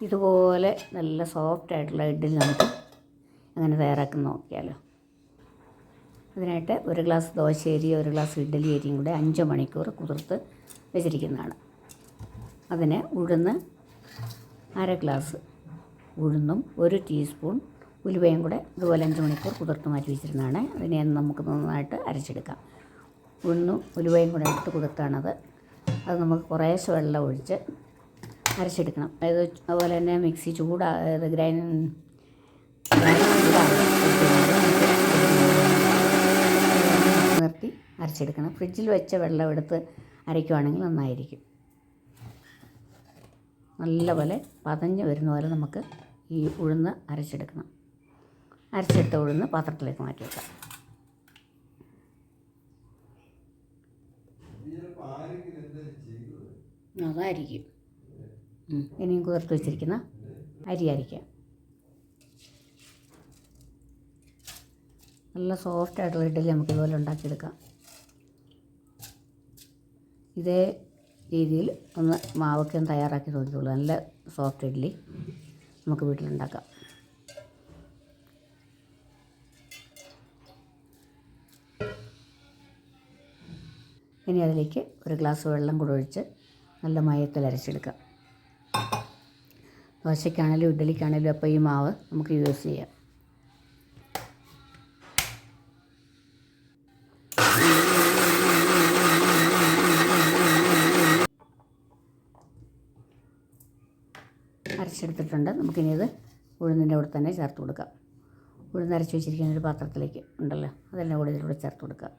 ഇതുപോലെ നല്ല സോഫ്റ്റ് ആയിട്ടുള്ള ഇഡ്ഡലി നമുക്ക് അങ്ങനെ തയ്യാറാക്കി നോക്കിയാലോ. അതിനായിട്ട് ഒരു ഗ്ലാസ് ദോശ ദോശയരി ഒരു ഗ്ലാസ് ഇഡ്ഡലി അരിയും കൂടെ അഞ്ച് മണിക്കൂർ കുതിർത്ത് വെച്ചിരിക്കുന്നതാണ്. അതിന് ഉഴുന്ന് അര ഗ്ലാസ് ഉഴുന്നും ഒരു ടീസ്പൂൺ ഉലുവയും കൂടെ ഇതുപോലെ അഞ്ച് മണിക്കൂർ കുതിർത്ത് മാറ്റി വെച്ചിരുന്നതാണ്. അതിനെ നമുക്ക് നന്നായിട്ട് അരച്ചെടുക്കാം. ഉഴുന്നും ഉലുവയും കൂടെ ഇട്ട് കുതിർത്താണത് അത് നമുക്ക് കുറേശ്ശെ വെള്ളം ഒഴിച്ച് അരച്ചെടുക്കണം. അതായത് അതുപോലെ തന്നെ മിക്സി ചൂടാ അതായത് ഗ്രൈൻ നിർത്തി അരച്ചെടുക്കണം. ഫ്രിഡ്ജിൽ വെച്ച വെള്ളം എടുത്ത് അരയ്ക്കുവാണെങ്കിൽ നന്നായിരിക്കും. നല്ലപോലെ പതഞ്ഞ് വരുന്ന പോലെ നമുക്ക് ഈ ഉഴുന്ന് അരച്ചെടുക്കണം. അരച്ചെടുത്ത ഉഴുന്ന് പാത്രത്തിലേക്ക് മാറ്റി വെക്കാം. അതായിരിക്കും. ഇനിയും കുതിർത്ത് വെച്ചിരിക്കുന്ന അരി അരിക്കാം നല്ല സോഫ്റ്റ് ആയിട്ടുള്ള ഇഡ്ഡലി നമുക്ക് ഇതുപോലെ ഉണ്ടാക്കിയെടുക്കാം. ഇതേ രീതിയിൽ ഒന്ന് മാവൊക്കെ ഒന്ന് തയ്യാറാക്കി നോക്കിക്കോളൂ നല്ല സോഫ്റ്റ് ഇഡ്ഡലി നമുക്ക് വീട്ടിലുണ്ടാക്കാം. ഇനി അതിലേക്ക് ഒരു ഗ്ലാസ് വെള്ളം കൂടെ ഒഴിച്ച് നല്ല മയത്തിൽ അരച്ചെടുക്കാം. ദോശയ്ക്കാണേലും ഇഡ്ഡലിക്കാണേലും അപ്പോൾ ഈ മാവ് നമുക്ക് യൂസ് ചെയ്യാം. അരച്ചെടുത്തിട്ടുണ്ട്. നമുക്കിനി ഇത് ഉഴുന്നിന്റെ കൂടെ തന്നെ ചേർത്ത് കൊടുക്കാം. ഉഴുന്ന് അരച്ച് വെച്ചിരിക്കുന്ന ഒരു പാത്രത്തിലേക്ക് ഉണ്ടല്ലോ അതെല്ലാം കൂടി ഇതിലൂടെ ചേർത്ത് കൊടുക്കാം.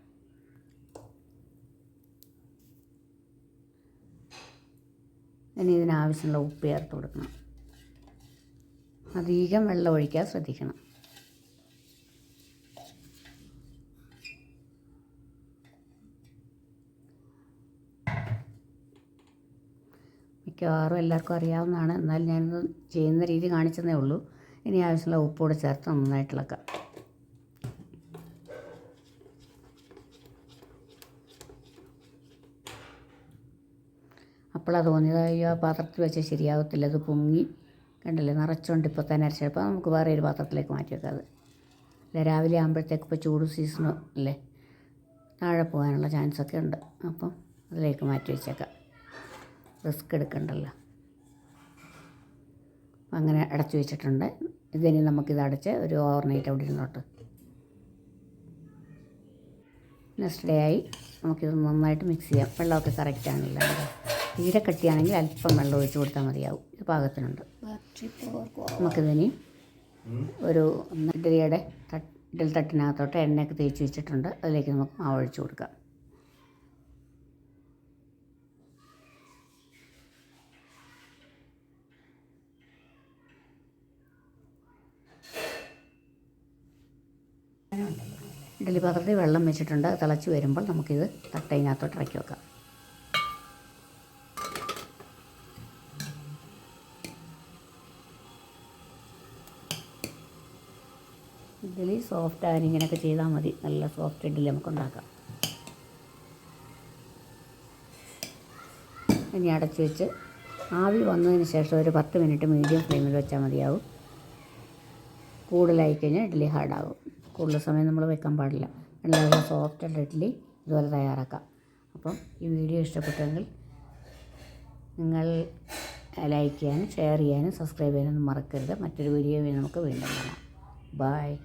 ഇനി ഇതിനാവശ്യമുള്ള ഉപ്പ് ചേർത്ത് കൊടുക്കണം. അധികം വെള്ളം ഒഴിക്കാൻ ശ്രദ്ധിക്കണം. മിക്കവാറും എല്ലാവർക്കും അറിയാവുന്നതാണ്. എന്നാൽ ഞാനിത് ചെയ്യുന്ന രീതി കാണിച്ചതേ ഉള്ളൂ. ഇനി ആവശ്യമുള്ള ഉപ്പ് കൂടെ ചേർത്ത് നന്നായിട്ട് ഇളക്കാം അപ്പോഴാണ് തോന്നിയത് അയ്യോ ആ പാത്രത്തിൽ വെച്ചാൽ ശരിയാവത്തില്ല. അത് പൊങ്ങി കണ്ടില്ലേ? നിറച്ചുകൊണ്ട് ഇപ്പോൾ തന്നെ അരച്ചപ്പോൾ നമുക്ക് വേറെ ഒരു പാത്രത്തിലേക്ക് മാറ്റി വെക്കാം അത്. അല്ലെ? രാവിലെ ആകുമ്പോഴത്തേക്ക് ഇപ്പോൾ ചൂട് സീസണോ അല്ലേ? താഴെ പോകാനുള്ള ചാൻസൊക്കെ ഉണ്ട്. അപ്പം അതിലേക്ക് മാറ്റി വെച്ചേക്കാം. റിസ്ക് എടുക്കണ്ടല്ലോ. അങ്ങനെ അടച്ചു വെച്ചിട്ടുണ്ട്. ഇതിനി നമുക്കിത് അടച്ച് ഒരു ഓവർനൈറ്റ് അവിടെ ഇരുന്നോട്ട്. നെക്സ്റ്റ് ഡേ ആയി. നമുക്കിത് നന്നായിട്ട് മിക്സ് ചെയ്യാം. വെള്ളമൊക്കെ കറക്റ്റ് ആണല്ലോ. തീരെ കട്ടിയാണെങ്കിൽ അല്പം വെള്ളം ഒഴിച്ച് കൊടുത്താൽ മതിയാവും. ഇത് പാകത്തിനുണ്ട്. നമുക്കിതിനി ഒരു ഇഡ്ഡലിയുടെ തട്ട് ഇഡ്ഡലി തട്ടിനകത്തോട്ട് എണ്ണയൊക്കെ തേച്ച് വെച്ചിട്ടുണ്ട്. അതിലേക്ക് നമുക്ക് മാവ് കൊടുക്കാം. ഇഡ്ഡലി പാത്രത്തിൽ വെള്ളം വെച്ചിട്ടുണ്ട്. തിളച്ച് വരുമ്പോൾ നമുക്കിത് തട്ടയിനകത്തോട്ട് ഇറക്കി വെക്കാം. ഇഡ്ഡലി സോഫ്റ്റ് ആയാലും ഇങ്ങനെയൊക്കെ ചെയ്താൽ മതി. നല്ല സോഫ്റ്റ് ഇഡ്ഡലി നമുക്ക് ഉണ്ടാക്കാം ഇനി അടച്ച് വെച്ച് ആവി വന്നതിന് ശേഷം ഒരു പത്ത് മിനിറ്റ് മീഡിയം ഫ്ലെയിമിൽ വെച്ചാൽ മതിയാവും. കൂടുതലായി കഴിഞ്ഞാൽ ഇഡ്ഡലി ഹാർഡാകും കൂടുതൽ സമയം നമ്മൾ വെക്കാൻ പാടില്ല. നല്ല സോഫ്റ്റ് ഇഡ്ഡലി ഇതുപോലെ തയ്യാറാക്കാം. അപ്പം ഈ വീഡിയോ ഇഷ്ടപ്പെട്ടെങ്കിൽ നിങ്ങൾ ലൈക്ക് ചെയ്യാനും ഷെയർ ചെയ്യാനും സബ്സ്ക്രൈബ് ചെയ്യാനൊന്നും മറക്കരുത്. മറ്റൊരു വീഡിയോ നമുക്ക് വീണ്ടും കാണാം. Bye.